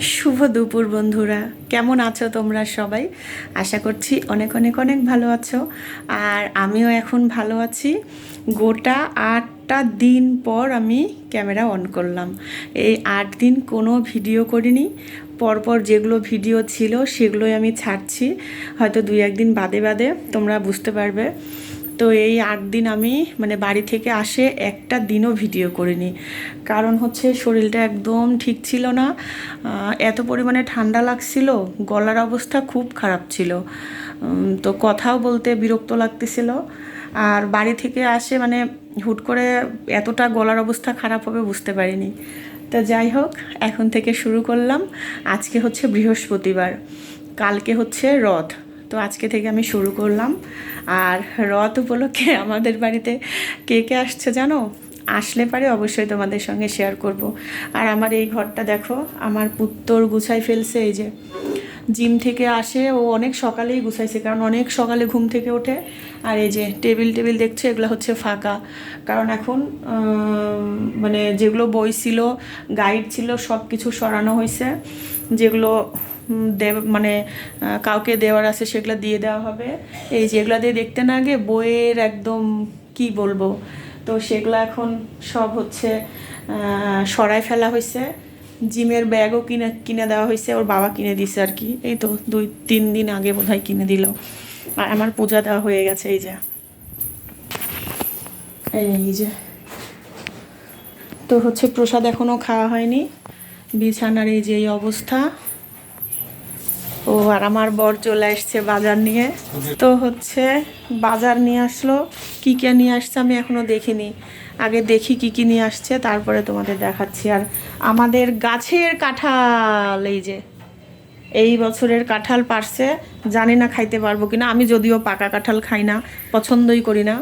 শুভ দুপুর বন্ধুরা। কেমন আছো তোমরা সবাই? আশা করছি অনেক অনেক অনেক ভালো আছো। আর আমিও এখন ভালো আছি। গোটা আটটা দিন পর আমি ক্যামেরা অন করলাম। এই আট দিন কোনো ভিডিও করিনি। পরপর যেগুলো ভিডিও ছিল সেগুলোই আমি ছাড়ছি। হয়তো দুই একদিন বাদে বাদে, তোমরা বুঝতে পারবে। তো এই আট দিন আমি মানে বাড়ি থেকে আসে একটা দিনও ভিডিও করিনি। কারণ হচ্ছে শরীরটা একদম ঠিক ছিল না। এত পরিমাণে ঠান্ডা লাগছিল, গলার অবস্থা খুব খারাপ ছিল। তো কথাও বলতে বিরক্ত লাগতেছিল। আর বাড়ি থেকে আসে মানে হুট করে এতটা গলার অবস্থা খারাপ হবে বুঝতে পারিনি। তো যাই হোক, এখন থেকে শুরু করলাম। আজকে হচ্ছে বৃহস্পতিবার, কালকে হচ্ছে রথ। তো আজকে থেকে আমি শুরু করলাম। আর রথ উপলক্ষে আমাদের বাড়িতে কে কে আসছে জানো? আসলে পারে অবশ্যই তোমাদের সঙ্গে শেয়ার করব। আর আমার এই ঘরটা দেখো, আমার পুত্তর গুছাই ফেলছে এই যে। জিম থেকে আসে, ও অনেক সকালেই গুছাইছে, কারণ অনেক সকালে ঘুম থেকে ওঠে। আর এই যে টেবিল টেবিল দেখছ, এগুলো হচ্ছে ফাঁকা। কারণ এখন মানে যেগুলো বই ছিল, গাইড ছিল সব কিছু সরানো হয়েছে যেগুলো দেব মানে কাউকে দেওয়ার আছে সেগুলো দিয়ে দেওয়া হবে। এই যেগুলো দিয়ে দেখতে না আগে বইয়ের একদম কি বলব? তো সেগুলো এখন সব হচ্ছে সরাই ফেলা হয়েছে জিমের ব্যাগও কিনে কিনে দেওয়া হয়েছে ওর বাবা কিনে দিছে আর কি। এই তো দুই, তিন দিন আগে বোধহয় কিনে দিল। আর আমার পূজা দেওয়া হয়ে গেছে, এই যে। এই যে। তো হচ্ছে প্রসাদ এখনও খাওয়া হয়নি। বিছানার এই যে এই অবস্থা। ও, আর আমার বর চলে আসছে বাজার নিয়ে। তো হচ্ছে বাজার নিয়ে আসলো, কি কে নিয়ে আসছে আমি এখনও দেখিনি। আগে দেখি কি কি নিয়ে আসছে, তারপরে তোমাদের দেখাচ্ছি। আর আমাদের গাছের কাঁঠাল, এই যে, এই বছরের কাঁঠাল পারছে। জানি না খাইতে পারব কিনা, আমি যদিও পাকা কাঁঠাল খাই না, পছন্দই করি না।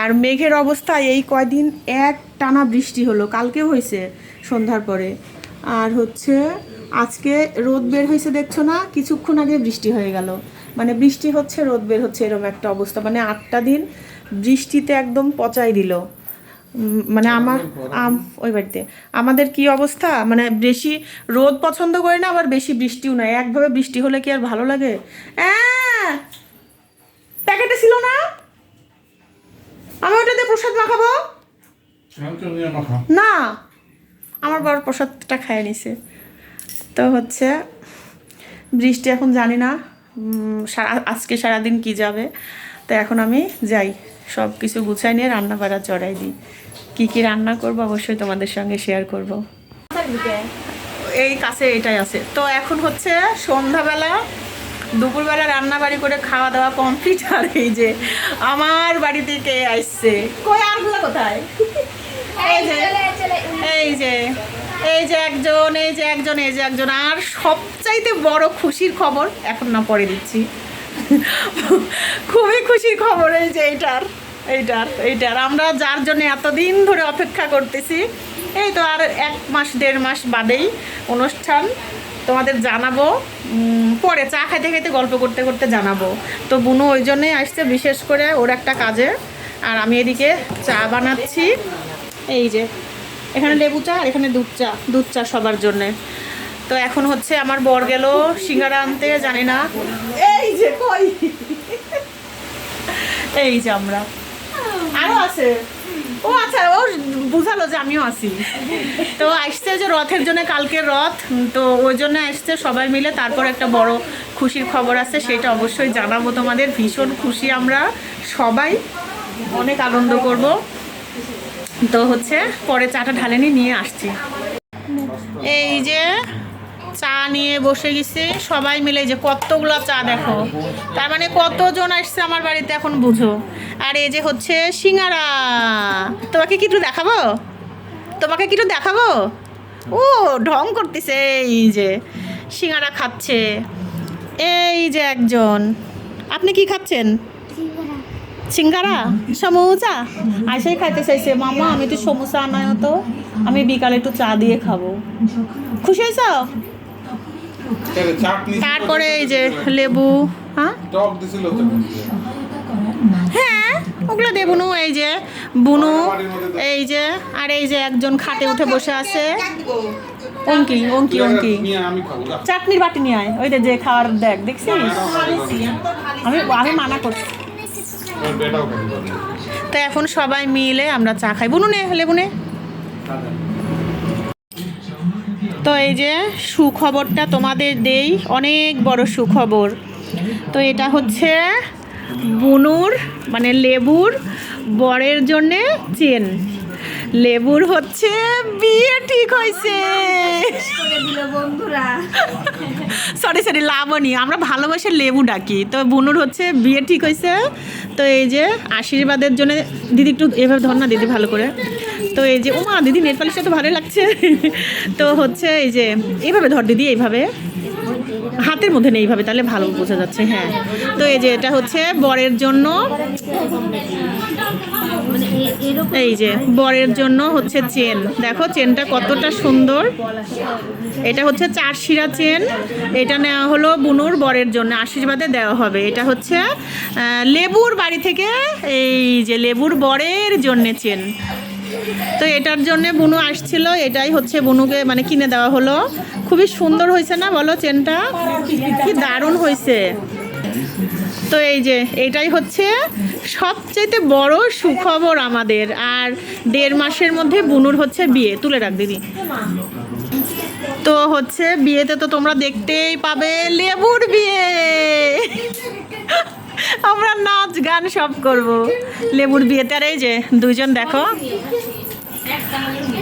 আর মেঘের অবস্থা, এই কয়দিন এক টানা বৃষ্টি হলো, কালকেও হয়েছে সন্ধ্যার পরে। আর হচ্ছে আজকে রোদ বের হয়েছে দেখছ না? কিছুক্ষণ আগে বৃষ্টি হয়ে গেল। মানে বৃষ্টি হচ্ছে রোদ বের হচ্ছে এরকম একটা অবস্থা। মানে আটটা দিন বৃষ্টিতে একদম পচাই দিল। মানে আমার আম- ওই বাড়িতে। আমাদের কি অবস্থা? মানে বেশি রোদ পছন্দ করে না আবার বেশি বৃষ্টিও নয় একভাবে বৃষ্টি হলে কি আর ভালো লাগে? অ্যাঁ, প্যাকেটে ছিল না? আমি ওটাতে প্রসাদ মাখাবো? না। আমার বড় প্রসাদটা খাইয়ে নিছে। তো হচ্ছে, বৃষ্টি এখন জানি না সারা, আজকে সারাদিন কি যাবে। তো এখন আমি যাই সব কিছু গুছাই নিয়ে রান্না বাড়া চড়াই দিই। কি কি রান্না করব অবশ্যই তোমাদের সঙ্গে শেয়ার করব। এই কাছে এটাই আছে। তো এখন হচ্ছে সন্ধ্যাবেলা, দুপুরবেলা রান্না বাড়ি করে খাওয়া দাওয়া কমপ্লিট আর এই যে, আমার বাড়িতে কে আসছে? কোথায়? এই যে এই যে এই যে একজন এই যে একজন এই যে একজন। আর সবচাইতে বড় খুশির খবর এখন না পরে দিচ্ছি। খুবই খুশির খবর এই যে এইটার এইটার এইটার। আমরা যার জন্য এতদিন ধরে অপেক্ষা করতেছি এই তো আর এক মাস দেড় মাস বাদেই অনুষ্ঠান তোমাদের জানাব পরে চা খাইতে খাইতে গল্প করতে করতে জানাব। তো বুনু ওই জন্যই আসছে বিশেষ করে ওর একটা কাজে। আর আমি এদিকে চা বানাচ্ছি। এই যে এখানে লেবু চা আর এখানে দুধ চা দুধ চা সবার জন্যে। তো এখন হচ্ছে আমার বর গেল সিঙ্গারা আনতে জানি না। এই যে কই? এই যে আমরা। আরও আছে। ও আচ্ছা ও বুঝালো যে আমিও আছি। তো আসছে যে রথের জন্য কালকে রথ। তো ওই জন্য আসছে সবাই মিলে। তারপর একটা বড় খুশির খবর আছে সেটা অবশ্যই জানাব তোমাদের। ভীষণ খুশি আমরা সবাই। অনেক আনন্দ করব। তো হচ্ছে পরে চাটা ঢালে নিয়ে আসছি। এই যে চা নিয়ে বসে গেছি, সবাই মিলে যে কতগুলো চা দেখো। তার মানে কতজন আসছে আমার বাড়িতে এখন বুঝো। আর এই যে হচ্ছে সিঙ্গারা। তোমাকে কি একটু দেখাবো? তোমাকে কি একটু দেখাবো? ও, ঢং করতেছে, এই যে সিঙ্গারা খাচ্ছে। এই যে একজন। আপনি কি খাচ্ছেন? সিঙ্গারা? সমোসা? আইসাই খাইতে চাইছে। মামা আমি তো সমোসা আনায় তো আমি বিকালে একটু চা দিয়ে খাব। খুশি হয়েছ? তারপরে এই যে লেবু হ্যাঁ? হ্যাঁ ওগুলো দেবো নু, এই যে বুনু, এই যে, আর এই যে একজন খাটে উঠে বসে আছে। অঙ্কি অঙ্কি অঙ্কি। চাটনির বাটি নিয়ে আয়। ওই যে খাওয়ার দেখ, দেখছিস? আমি আমি মানা করছি ওর বেটাও খাবে যাবে। তো এখন সবাই মিলে আমরা চা খাই। বুনু নে লেবু তো এই যে সুখবরটা তোমাদের দেই অনেক বড় সুখবর। তো এটা হচ্ছে বুনুর মানে লেবুর বরের জন্যে চেন। লেবুর হচ্ছে বিয়ে ঠিক হয়েছে সরি সরি লাবণী। আমরা ভালোবাসে লেবু ডাকি। তো বুনুর হচ্ছে বিয়ে ঠিক হয়েছে তো এই যে আশীর্বাদের জন্য দিদি একটু এভাবে ধর না দিদি ভালো করে। তো এই যে ও মা দিদি নেট পালিশটা তো ভালোই লাগছে। তো হচ্ছে এই যে এইভাবে ধর দিদি, এইভাবে। হাতের মধ্যে নেই এইভাবে, তাহলে ভালো বোঝা যাচ্ছে হ্যাঁ। তো এই যে, এটা হচ্ছে বরের জন্য এই যে, বরের জন্য হচ্ছে চেন। দেখো, চেনটা কতটা সুন্দর। এটা হচ্ছে চার শিরা চেন। এটা নেওয়া হলো বুনুর বরের জন্য। আশীর্বাদে দেওয়া হবে। এটা হচ্ছে লেবুর বাড়ি থেকে এই যে লেবুর বরের জন্যে চেন। তো এটার জন্য বুনু আসছিল। এটাই হচ্ছে বুনুকে মানে কিনে দেওয়া হলো। খুবই সুন্দর হয়েছে না বলো চেনটা? কি দারুণ হয়েছে। তো এই যে, এটাই হচ্ছে সবচেয়ে বড় সুখবর আমাদের। আর দেড় মাসের মধ্যে বুনুর হচ্ছে বিয়ে। তুলে রাখ, দিদি। তো হচ্ছে বিয়েতে তো তোমরা দেখতেই পাবে লেবুর বিয়ে। আমরা নাচ গান সব করব। লেবুর বিয়েতে। আর এই যে দুজন দেখো।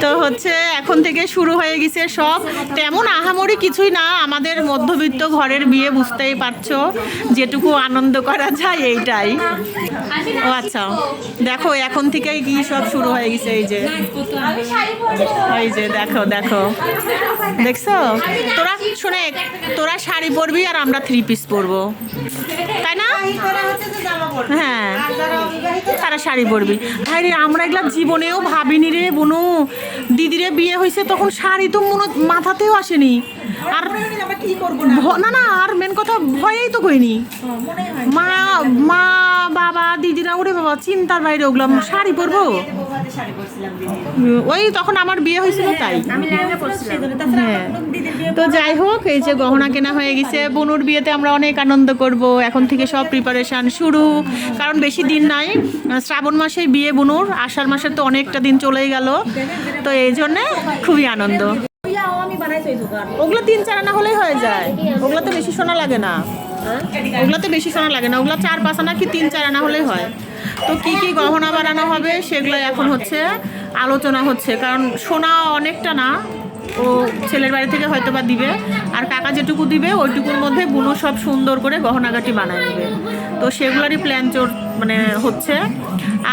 তো হচ্ছে এখন থেকে শুরু হয়ে গেছে সব। তেমন আহামরি কিছুই না, আমাদের মধ্যবিত্ত ঘরের বিয়ে বুঝতেই পারছ, যেটুকু আনন্দ করা যায় এইটাই। ও আচ্ছা দেখো এখন থেকেই কি সব শুরু হয়ে গেছে, এই যে। এই যে, দেখো দেখো। দেখছ? তোরা শুনে, তোরা শাড়ি পরবি আর আমরা থ্রি পিস পরবো। তাই না? হ্যাঁ। তারা শাড়ি পরবি। হ্যাঁ রে আমরা এগুলা জীবনেও ভাবিনি রে বুনু। দিদিরে বিয়ে হয়েছে তখন শাড়ি তো মনে মাথাতেও আসেনি। আর না? না আর মেন কথা ভয়েই তো কইনি মা মা বাবা দিদিরা ওরে বাবা চিন্তার বাইরে ওগুলো শাড়ি পরবো। ওই তখন আমার বিয়ে হয়েছিল তাই। হ্যাঁ। তো যাই হোক এই যে গহনা কেনা হয়ে গেছে। বনুর বিয়েতে আমরা অনেক আনন্দ করব। এখন থেকে সব প্রিপারেশন শুরু। কারণ বেশি দিন নাই। শ্রাবণ মাসে বিয়ে বনুর। আষাঢ় মাসে তো অনেকটা দিন চলেই গেল। তো এই জন্যে খুবই আনন্দ। ওগুলো তিন চার আনা হলেই হয়ে যায়। ওগুলো তো বেশি সোনা লাগে না। ওগুলো তো বেশি সোনা লাগে না। ওগুলো চার পাঁচ আনা কি তিন চার আনা হলেই হয়। তো কি কি গহনা বানানো হবে সেগুলো এখন হচ্ছে আলোচনা হচ্ছে। কারণ সোনা অনেকটা না, ও ছেলের বাড়ি থেকে হয়তো বা দিবে। আর কাকা যেটুকু দিবে, ওইটুকুর মধ্যে বুনো সব সুন্দর করে গহনাগাটি বানায় নেবে। তো সেগুলোরই প্ল্যান চোর মানে হচ্ছে।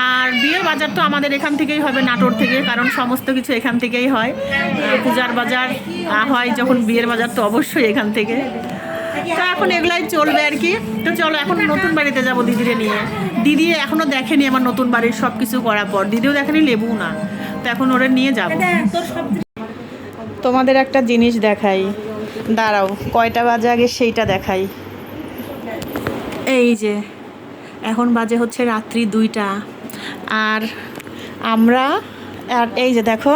আর বিয়ের বাজার তো আমাদের এখান থেকেই হবে, নাটোর থেকে, কারণ সমস্ত কিছু এখান থেকেই হয়। পূজার বাজার হয় যখন বিয়ের বাজার, তো অবশ্যই এখান থেকে। তো এখন এগুলাই চলবে আর কি। তো চলো, এখন নতুন বাড়িতে যাব দিদিরে নিয়ে। দিদি এখনও দেখেনি আমার নতুন বাড়ির সব কিছু করার পর। দিদিও দেখেনি লেবু না। তো এখন ওরা নিয়ে যাব। তোমাদের একটা জিনিস দেখাই। দাঁড়াও কয়টা বাজে আগে সেইটা দেখাই। এই যে এখন বাজে হচ্ছে রাত্রি দুইটা। আর আমরা আর এই যে দেখো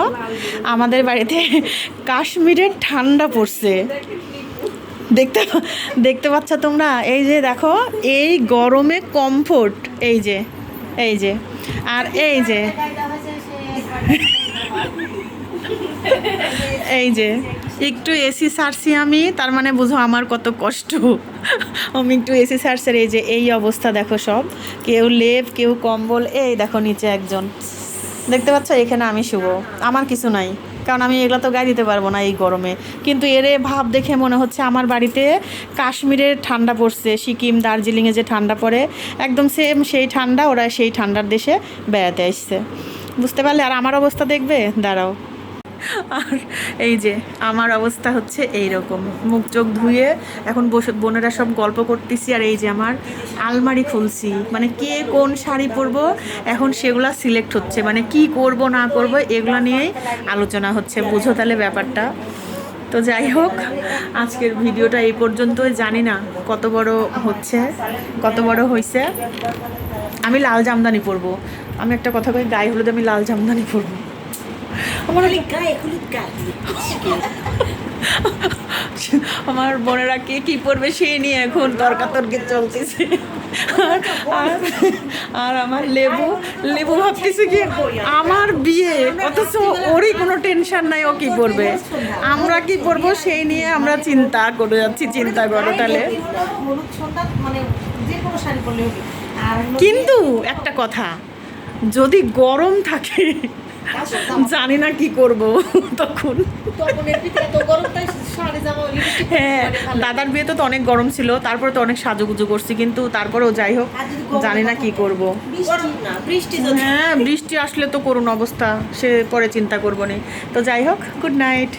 আমাদের বাড়িতে কাশ্মীরের ঠান্ডা পড়ছে। দেখতে দেখতে পাচ্ছ তোমরা? এই যে দেখো, এই গরমে কমফোর্ট এই যে এই যে, আর এই যে এই যে, একটু এসি সারছি আমি, তার মানে বুঝো আমার কত কষ্ট। আমি একটু এসি সারছের এই যে, এই অবস্থা দেখো সব। কেউ লেপ, কেউ কম্বল, এই দেখো নিচে একজন। দেখতে পাচ্ছ? এখানে আমি শুভ আমার কিছু নাই। কারণ আমি এগুলো তো গায়ে দিতে পারব না এই গরমে। কিন্তু এরে ভাব দেখে মনে হচ্ছে আমার বাড়িতে কাশ্মীরের ঠান্ডা পড়ছে, সিকিম, দার্জিলিংয়ে যে ঠান্ডা পড়ে, একদম সেম সেই ঠান্ডা, ওরা সেই ঠান্ডার দেশে বেড়াতে আসছে। বুঝতে পারলে? আর আমার অবস্থা দেখবে? দাঁড়াও। আর এই যে, আমার অবস্থা হচ্ছে এই রকম মুখ চোখ ধুয়ে এখন বসে, বোনেরা সব গল্প করতেছি আর এই যে আমার আলমারি খুলছি। মানে কে কোন শাড়ি পরবো, এখন সেগুলা সিলেক্ট হচ্ছে। মানে কি করব, না করব, এগুলো নিয়েই আলোচনা হচ্ছে। বুঝো তাহলে ব্যাপারটা। তো যাই হোক, আজকের ভিডিওটা এই পর্যন্তই। জানি না কত বড় হচ্ছে, কত বড় হয়েছে আমি লাল জামদানি পরবো। আমি একটা কথা কই, গায়ে হলুদ আমি লাল জামদানি পরবো। আমার আমার বোনেরা কে কি পরবে সেই নিয়ে এখন তর্কাতর্কি চলতেছে। আর- আর আমার লেবু লেবু ভাবতেছে কি আমার বিয়ে অথচ ওরই কোনো টেনশন নাই ও কি করবে আমরা কি করব সেই নিয়ে আমরা চিন্তা করে যাচ্ছি চিন্তা করো তাহলে। মানে কিন্তু একটা কথা যদি গরম থাকে। জানি না কি করব তখন। হ্যাঁ দাদার বিয়েতে তো অনেক গরম ছিল তারপরে তো অনেক সাজুগুজু করছি কিন্তু তারপরেও যাই হোক জানি না কি করব। হ্যাঁ বৃষ্টি আসলে তো করুন অবস্থা সে পরে চিন্তা করব নি। তো যাই হোক গুড নাইট